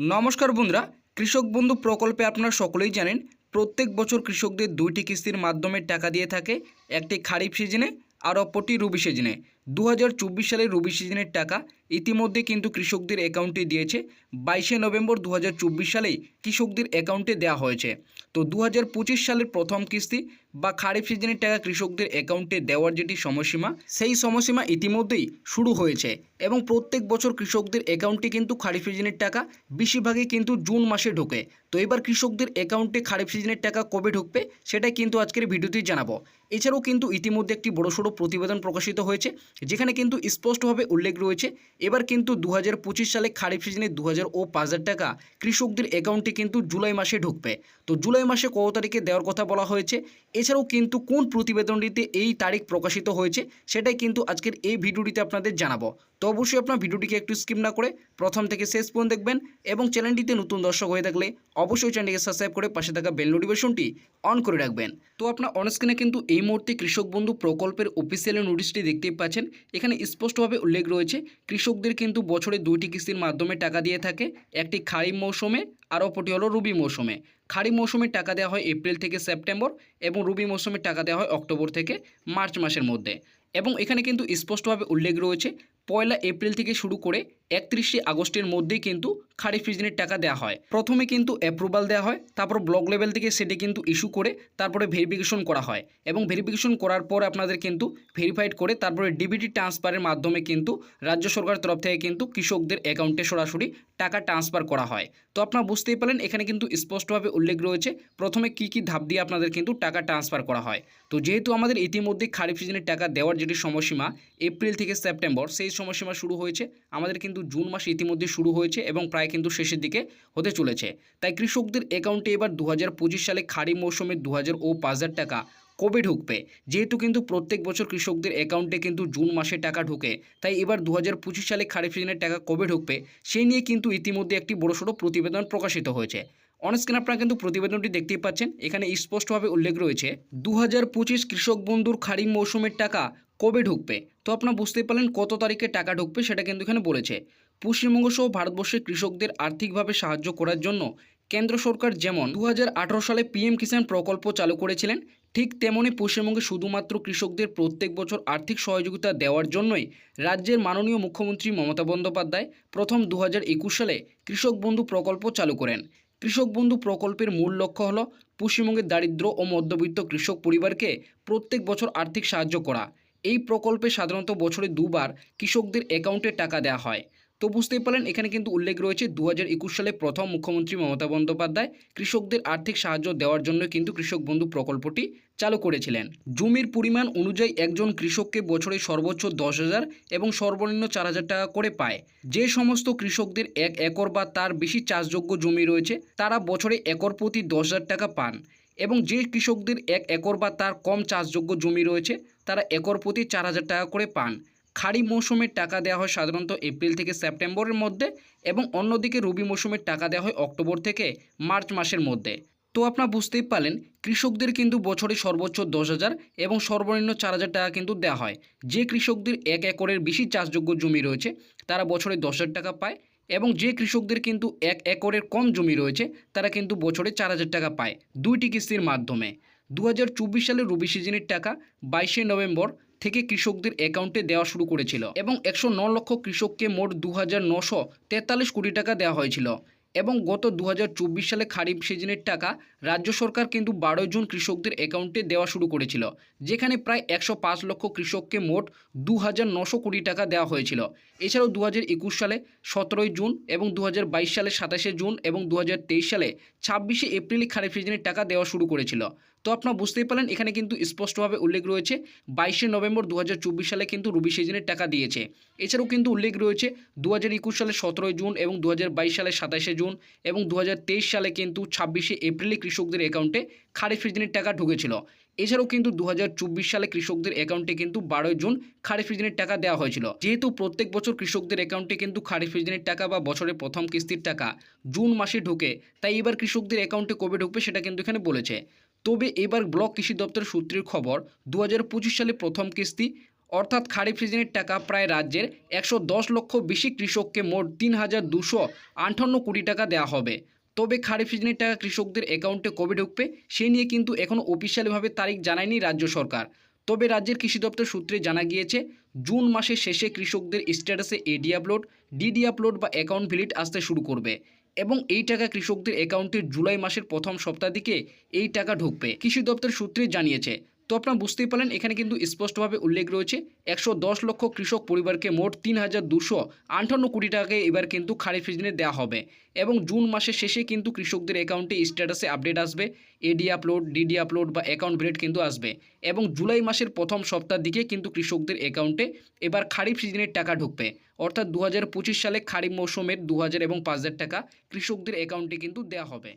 নমস্কার বন্ধুরা, কৃষক বন্ধু প্রকল্পে আপনারা সকলেই জানেন, প্রত্যেক বছর কৃষকদের দুইটি কিস্তির মাধ্যমে টাকা দিয়ে থাকে একটি খারিফ সিজনে আর অপরটি রবি সিজনে। দু সালের রবি সিজনের টাকা ইতিমধ্যে কিন্তু কৃষকদের অ্যাকাউন্টে দিয়েছে। বাইশে নভেম্বর দু হাজার চব্বিশ সালেই কৃষকদের অ্যাকাউন্টে দেওয়া হয়েছে। তো দু হাজার পঁচিশ সালের প্রথম কিস্তি বা খারিফ সিজনের টাকা কৃষকদের অ্যাকাউন্টে দেওয়ার যেটি সময়সীমা, সেই সময়সীমা ইতিমধ্যেই শুরু হয়েছে এবং প্রত্যেক বছর কৃষকদের অ্যাকাউন্টে কিন্তু খারিফ সিজনের টাকা বেশিরভাগই কিন্তু জুন মাসে ঢোকে। তো এবার কৃষকদের অ্যাকাউন্টে খারিফ সিজনের টাকা কবে ঢুকবে, সেটাই কিন্তু আজকের ভিডিওতেই জানাব। এছাড়াও কিন্তু ইতিমধ্যে একটি বড়সড় প্রতিবেদন প্রকাশিত হয়েছে, যেখানে কিন্তু স্পষ্টভাবে উল্লেখ রয়েছে, এবার কিন্তু দু হাজার পঁচিশ সালে খারিফ সিজনে দু হাজার ও পাঁচ হাজার টাকা কৃষকদের অ্যাকাউন্টে কিন্তু জুলাই মাসে ঢুকবে। তো জুলাই মাসে কত তারিখে দেওয়ার কথা বলা হয়েছে এছাড়াও কিন্তু কোন প্রতিবেদনটিতে এই তারিখ প্রকাশিত হয়েছে, সেটাই কিন্তু আজকের এই ভিডিওটিতে আপনাদের জানাব। তো অবশ্যই আপনার ভিডিওটিকে একটু স্কিপ না করে প্রথম থেকে শেষ পর্যন্ত দেখবেন এবং চ্যানেলটিতে নতুন দর্শক হয়ে থাকলে অবশ্যই চ্যানেলটিকে সাবস্ক্রাইব করে পাশে থাকা বেল নোটিফিকেশনটি অন করে রাখবেন। তো আপনার অনস্ক্রিনে কিন্তু এই মুহূর্তে কৃষক বন্ধু প্রকল্পের অফিসিয়াল নোটিশটি দেখতেই পাচ্ছেন। এখানে স্পষ্টভাবে উল্লেখ রয়েছে, কৃষকদের কিন্তু বছরে দুইটি কিস্তির মাধ্যমে টাকা দিয়ে থাকে। একটি খারিফ মৌসুমে আর অপরটি হলো রুবি মৌসুমে। খারিফ মৌসুমে টাকা দেওয়া হয় এপ্রিল থেকে সেপ্টেম্বর এবং রুবি মৌসুমে টাকা দেওয়া হয় অক্টোবর থেকে মার্চ মাসের মধ্যে। এবং এখানে কিন্তু স্পষ্টভাবে উল্লেখ রয়েছে, পয়লা এপ্রিল থেকে শুরু করে একত্রিশে আগস্টের মধ্যেই কিন্তু খারিফ সিজনের টাকা দেওয়া হয়। প্রথমে কিন্তু অ্যাপ্রুভাল দেওয়া হয়, তারপর ব্লক লেভেল থেকে সেটি কিন্তু ইস্যু করে, তারপরে ভেরিফিকেশন করা হয় এবং ভেরিফিকেশন করার পর আপনাদের কিন্তু ভেরিফাইড করে, তারপরে ডিবিটি ট্রান্সফারের মাধ্যমে কিন্তু রাজ্য সরকারের তরফ থেকে কিন্তু কৃষকদের অ্যাকাউন্টে সরাসরি টাকা ট্রান্সফার করা হয়। তো আপনারা বুঝতেই পারেন এখানে কিন্তু স্পষ্টভাবে উল্লেখ রয়েছে, প্রথমে কি কি ধাপ দিয়ে আপনাদের কিন্তু টাকা ট্রান্সফার করা হয়। তো যেহেতু আমাদের ইতিমধ্যে খারিফ সিজনের টাকা দেওয়ার যেটি সময়সীমা এপ্রিল থেকে সেপ্টেম্বর সেই সময়সীমা শুরু হয়েছে, আমাদের কিন্তু জুন মাস ইতিমধ্যে শুরু হয়েছে এবং প্রায় কিন্তু শেষের দিকে হতে চলেছে। তাই কৃষকদের অ্যাকাউন্টে এবার দু হাজার পঁচিশ সালে খারিফ মৌসুমে দু ও পাঁচ হাজার টাকা কবে ঢুকবে? যেহেতু কিন্তু প্রত্যেক বছর কৃষকদের অ্যাকাউন্টে কিন্তু জুন মাসে টাকা ঢোকে, তাই এবার দু হাজার পঁচিশ সালে খারিফ সিজনের টাকা কবে ঢুকবে সেই নিয়ে কিন্তু ইতিমধ্যে একটি বড়সড় প্রতিবেদন প্রকাশিত হয়েছে। অনস্ক্রিন আপনারা কিন্তু প্রতিবেদনটি দেখতেই পাচ্ছেন। এখানে স্পষ্টভাবে উল্লেখ রয়েছে দু হাজার পঁচিশ কৃষক বন্ধুর খারিফ মৌসুমের টাকা কবে ঢুকবে? তো আপনারা বুঝতেই পারলেন কত তারিখে টাকা ঢুকবে সেটা কিন্তু এখানে বলেছে। পশ্চিমবঙ্গ সহ ভারতবর্ষের কৃষকদের আর্থিকভাবে সাহায্য করার জন্য কেন্দ্র সরকার যেমন দু হাজার আঠেরো সালে পিএম কিষাণ প্রকল্প চালু করেছিলেন, ঠিক তেমনি পশ্চিমবঙ্গে শুধুমাত্র কৃষকদের প্রত্যেক বছর আর্থিক সহযোগিতা দেওয়ার জন্যই রাজ্যের মাননীয় মুখ্যমন্ত্রী মমতা বন্দ্যোপাধ্যায় প্রথম দু হাজার একুশ সালে কৃষক বন্ধু প্রকল্প চালু করেন। কৃষক বন্ধু প্রকল্পের মূল লক্ষ্য হল পশ্চিমবঙ্গের দারিদ্র ও মধ্যবিত্ত কৃষক পরিবারকে প্রত্যেক বছর আর্থিক সাহায্য করা। এই প্রকল্পে সাধারণত বছরে দুবার কৃষকদের অ্যাকাউন্টে টাকা দেওয়া হয়। তো বুঝতেই পারলেন, এখানে কিন্তু উল্লেখ রয়েছে দু হাজার একুশ সালে প্রথম মুখ্যমন্ত্রী মমতা বন্দ্যোপাধ্যায় কৃষকদের আর্থিক সাহায্য দেওয়ার জন্য কিন্তু কৃষক বন্ধু প্রকল্পটি চালু করেছিলেন। জমির পরিমাণ অনুযায়ী একজন কৃষককে বছরে সর্বোচ্চ দশ হাজার এবং সর্বনিম্ন চার হাজার টাকা করে পায়। যে সমস্ত কৃষকদের এক একর বা তার বেশি চাষযোগ্য জমি রয়েছে, তারা বছরে একর প্রতি দশ হাজার টাকা পান এবং যে কৃষকদের এক একর বা তার কম চাষযোগ্য জমি রয়েছে তারা একর প্রতি চার হাজার টাকা করে পান। খারিফ মৌসুমের টাকা দেওয়া হয় সাধারণত এপ্রিল থেকে সেপ্টেম্বরের মধ্যে এবং অন্যদিকে রবি মৌসুমের টাকা দেওয়া হয় অক্টোবর থেকে মার্চ মাসের মধ্যে। তো আপনারা বুঝতেই পারলেন, কৃষকদের কিন্তু বছরে সর্বোচ্চ দশ হাজার এবং সর্বনিম্ন চার হাজার টাকা কিন্তু দেওয়া হয়। যে কৃষকদের এক একরের বেশি চাষযোগ্য জমি রয়েছে, তারা বছরে দশ হাজার টাকা পায় এবং যে কৃষকদের কিন্তু এক একরের কম জমি রয়েছে, তারা কিন্তু বছরে চার হাজার টাকা পায় দুইটি কিস্তির মাধ্যমে। দু সালের রবি সিজনের টাকা বাইশে নভেম্বর থেকে কৃষকদের অ্যাকাউন্টে দেওয়া শুরু করেছিল এবং একশো লক্ষ কৃষককে মোট দু হাজার কোটি টাকা দেওয়া হয়েছিল এবং গত দু হাজার চব্বিশ সালে খারিফ সিজনের টাকা রাজ্য সরকার কিন্তু বারোই জুন কৃষকদের অ্যাকাউন্টে দেওয়া শুরু করেছিল, যেখানে প্রায় একশো পাঁচ লক্ষ কৃষককে মোট দু কোটি টাকা দেওয়া হয়েছিল। এছাড়াও দু হাজার একুশ সালে সতেরোই জুন এবং দু হাজার বাইশ সালে সাতাশে জুন এবং দু হাজার তেইশ সালে ছাব্বিশে এপ্রিলে খারিফ সিজনের টাকা দেওয়া শুরু করেছিল। তো আপনারা বুঝতেই পারলেন, এখানে কিন্তু স্পষ্টভাবে উল্লেখ রয়েছে, বাইশে নভেম্বর দু হাজার চব্বিশ সালে কিন্তু রবি সিজনের টাকা দিয়েছে। এছাড়াও কিন্তু উল্লেখ রয়েছে দু হাজার একুশ সালে সতেরোই জুন এবং দু হাজার বাইশ সালে সাতাশে জুন এবং দু হাজার তেইশ সালে কিন্তু ছাব্বিশে এপ্রিলে কৃষকদের অ্যাকাউন্টে খারিফ সিজনের টাকা ঢুকেছিল। এছাড়াও কিন্তু দু হাজার চব্বিশ সালে কৃষকদের অ্যাকাউন্টে কিন্তু বারোই জুন খারিফ সিজনের টাকা দেওয়া হয়েছিল। যেহেতু প্রত্যেক বছর কৃষকদের অ্যাকাউন্টে কিন্তু খারিফ সিজনের টাকা বা বছরের প্রথম কিস্তির টাকা জুন মাসে ঢোকে, তাই এবার কৃষকদের অ্যাকাউন্টে কবে ঢুকবে সেটা কিন্তু এখানে বলেছে। এবার ব্লক কৃষি দপ্তরের সূত্রের খবর দু হাজার পঁচিশ সালে প্রথম কিস্তি, অর্থাৎ খারিফ সিজনের টাকা প্রায় রাজ্যের একশো দশ লক্ষ বেশি কৃষককে মোট তিন হাজার দুশো কোটি টাকা দেওয়া হবে। তবে খারিফ সিজনের টাকা কৃষকদের অ্যাকাউন্টে কবে ঢুকবে, সে নিয়ে কিন্তু এখনও অফিসিয়ালিভাবে তারিখ জানায়নি রাজ্য সরকার। তবে রাজ্যের কৃষি দপ্তর সূত্রে জানা গিয়েছে, জুন মাসের শেষে কৃষকদের স্ট্যাটাসে এডি আপলোড ডিডি আপলোড বা অ্যাকাউন্ট ভিলিট আসতে শুরু করবে। এবং এই টাকা কৃষকদের অ্যাকাউন্টে জুলাই মাসের প্রথম সপ্তাহ দিকে এই টাকা ঢুকবে। কৃষি দপ্তর সূত্রে জানিয়েছে তো আপনারা বুঝতেই পারলেন, এখানে কিন্তু স্পষ্টভাবে উল্লেখ রয়েছে, একশো দশ লক্ষ কৃষক পরিবারকে মোট তিন হাজার দুশো আটান্ন কোটি টাকাকে এবার কিন্তু খারিফ সিজনে দেওয়া হবে এবং জুন মাসের শেষে কিন্তু কৃষকদের অ্যাকাউন্টে স্ট্যাটাসে আপডেট আসবে এডি আপলোড ডিডি আপলোড বা অ্যাকাউন্ট ব্রেড কিন্তু আসবে এবং জুলাই মাসের প্রথম সপ্তাহ দিকে কিন্তু কৃষকদের অ্যাকাউন্টে এবার খারিফ সিজনের টাকা ঢুকবে। অর্থাৎ দু হাজার পঁচিশ সালে খারিফ মৌসুমের দু হাজার এবং পাঁচ হাজার টাকা কৃষকদের অ্যাকাউন্টে কিন্তু দেওয়া হবে।